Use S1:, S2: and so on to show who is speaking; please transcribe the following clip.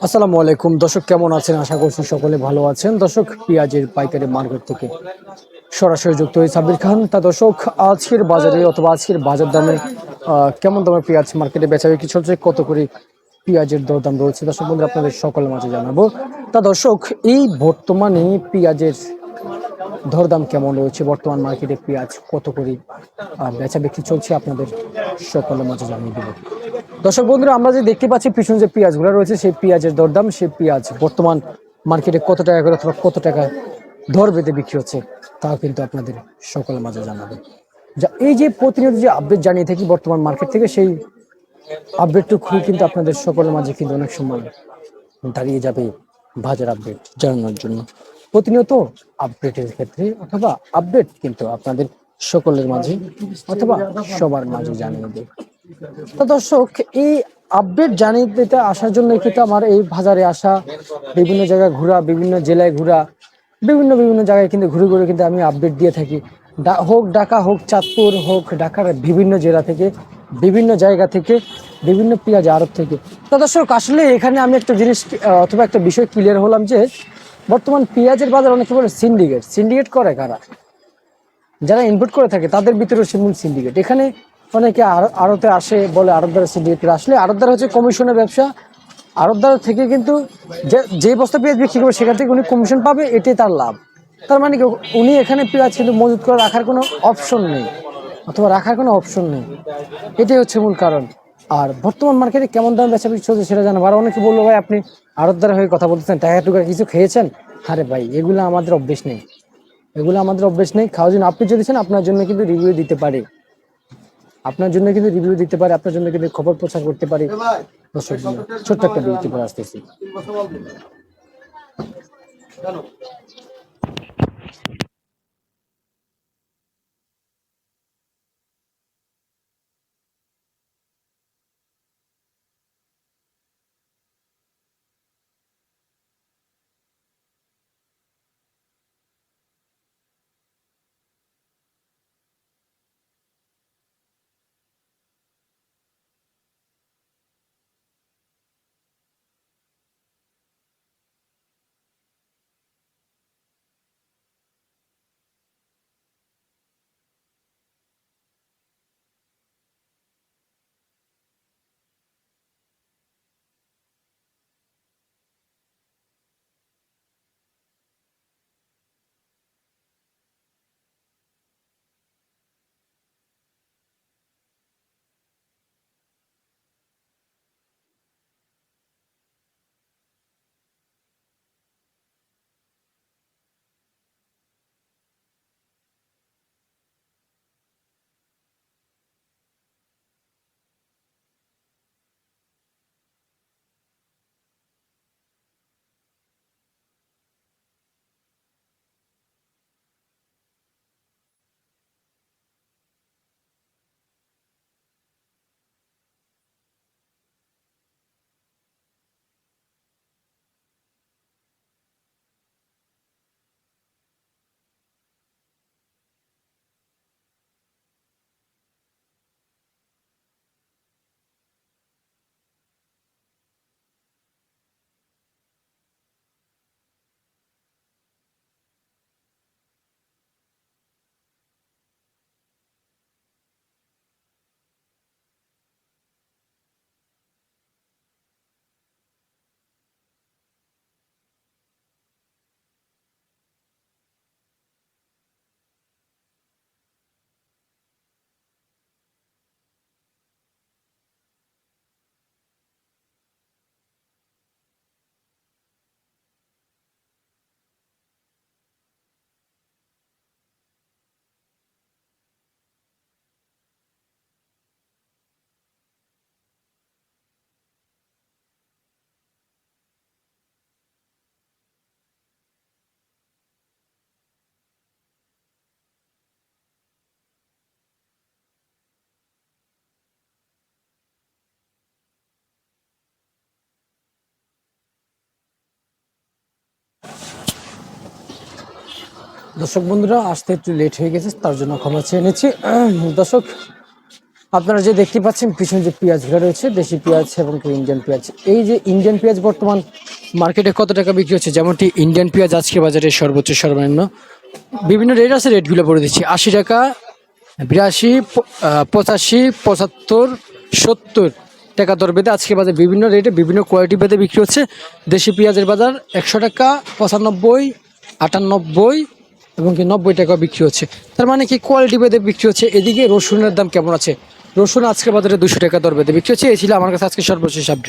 S1: আসসালামু আলাইকুম। দর্শক, কেমন আছেন? আশা করছি সকলে ভালো আছেন। দর্শক, পেঁয়াজের পাইকারি মার্কেট থেকে সরাসরি যুক্ত হয়ে সাবির খান। তা দর্শক, আজকের বাজারে অথবা আজকের বাজার দামে কেমন দামে পেঁয়াজ মার্কেটে বেচা বিক্রি চলছে? কত করে পেঁয়াজের দরদাম রয়েছে? দর্শক বন্ধুরা, আপনাদের সকলের মাঝে জানাব। তা দর্শক, এই বর্তমানে পেঁয়াজের দরদাম কেমন রয়েছে? বর্তমান মার্কেটে পেঁয়াজ কত করে বেচা বিক্রি চলছে? আপনাদের সকলের মাঝে জানিয়ে দেবো। দর্শক বন্ধুরা, আমরা যে দেখতে পাচ্ছি পিছনে যে পেঁয়াজগুলো রয়েছে, সেই পেঁয়াজের দরদাম, সেই পেঁয়াজ বর্তমান মার্কেটে কত টাকা করে অথবা কত টাকা দর বেঁধে বিক্রি হচ্ছে, তাও কিন্তু আপনাদের সকলের মাঝে জানাবে। যা, এই যে প্রতিনিয়ত যে আপডেট জানিয়ে থাকি বর্তমান মার্কেট থেকে, সেই আপডেটটুকু কিন্তু আপনাদের সকলের মাঝে কিন্তু অনেক সময় দাঁড়িয়ে যাবে বাজার আপডেট জানানোর জন্য। প্রতিনিয়ত আপডেটের ক্ষেত্রে অথবা আপডেট কিন্তু আপনাদের সকলের মাঝে অথবা সবার মাঝে জানিয়ে দেয় তো দর্শক, এই আপডেট জানিয়ে দিতে আসার জন্য কিন্তু আমার এই বাজারে আসা, বিভিন্ন জায়গায় ঘোরা, বিভিন্ন জেলায় ঘোরা, বিভিন্ন বিভিন্ন জায়গায় কিন্তু ঘুরে ঘুরে কিন্তু আমি আপডেট দিয়ে থাকি। হোক ঢাকা, হোক চাঁদপুর, হোক ঢাকার বিভিন্ন জেলা থেকে, বিভিন্ন জায়গা থেকে, বিভিন্ন পেঁয়াজ আড়ত থেকে। তো দর্শক, আসলে এখানে আমি একটা জিনিস অথবা একটা বিষয় ক্লিয়ার হলাম যে, বর্তমান পেঁয়াজের বাজার অনেকে বলে সিন্ডিকেট সিন্ডিকেট করে কারা? যারা ইনপুট করে থাকে, তাদের ভিতরে শিমুল সিন্ডিকেট এখানে অনেকে আড়- আড়তে আসে বলে আড়তদার সিন্ডিকেট আসলে আড়তদার হচ্ছে কমিশনের ব্যবসা। আড়তদার থেকে কিন্তু যে যে বস্তা পেঁয়াজ বিক্রি করবে, সেখান থেকে উনি কমিশন পাবে, এটাই তার লাভ। তার মানে কি, উনি এখানে পেঁয়াজ কিন্তু মজুত করে রাখার কোনো অপশন নেই, অথবা রাখার কোনো অপশন নেই। এটাই হচ্ছে মূল কারণ। আর বর্তমান মার্কেটে কেমন দাম বেচা বিক্রি চলছে সেটা জানাব। আর অনেকে বলল, ভাই, আপনি আড়তদার হয়ে কথা বলতেছেন, টাকা টুকা কিছু খেয়েছেন? আরে ভাই, এগুলো আমাদের অভ্যেস নেই। এগুলো আমাদের অভ্যেস নেই। খাওয়ার জন্য আপনি যদি চান, আপনার জন্য কিন্তু রিভিউ দিতে পারে। আপনার জন্য কিন্তু রিভিউ দিতে পারে আপনার জন্য কিন্তু খবর প্রচার করতে পারে। দর্শক ছোট্ট একটা বিরতি করে আসতেছি। দর্শক বন্ধুরা, আসতে একটু লেট হয়ে গেছে, তার জন্য ক্ষমা চেয়ে নিচ্ছি। দর্শক, আপনারা যে দেখতে পাচ্ছেন, পিছনে যে পেঁয়াজগুলো রয়েছে, দেশি পেঁয়াজ এবং ইন্ডিয়ান পেঁয়াজ। এই যে ইন্ডিয়ান পেঁয়াজ বর্তমান মার্কেটে কত টাকা বিক্রি হচ্ছে, যেমনটি ইন্ডিয়ান পেঁয়াজ আজকে বাজারে সর্বোচ্চ সর্বনিম্ন। বিভিন্ন রেট আছে রেটগুলো বলে দিচ্ছি। আশি টাকা, বিরাশি পঁচাশি, পঁচাত্তর, সত্তর টাকা দর বেঁধে আজকে বাজারে বিভিন্ন রেটে বিভিন্ন কোয়ালিটি বেঁধে বিক্রি হচ্ছে। দেশি পেঁয়াজের বাজার একশো টাকা, পঁচানব্বই, আটানব্বই এবং কি নব্বই টাকা বিক্রি হচ্ছে। তার মানে কি কোয়ালিটি বেঁধে বিক্রি হচ্ছে। এদিকে রসুনের দাম কেমন আছে? রসুন আজকে বাজারে দুশো টাকা দর বেঁধে বিক্রি হচ্ছে। এই ছিল আমার কাছে আজকে সর্বশেষ আপডেট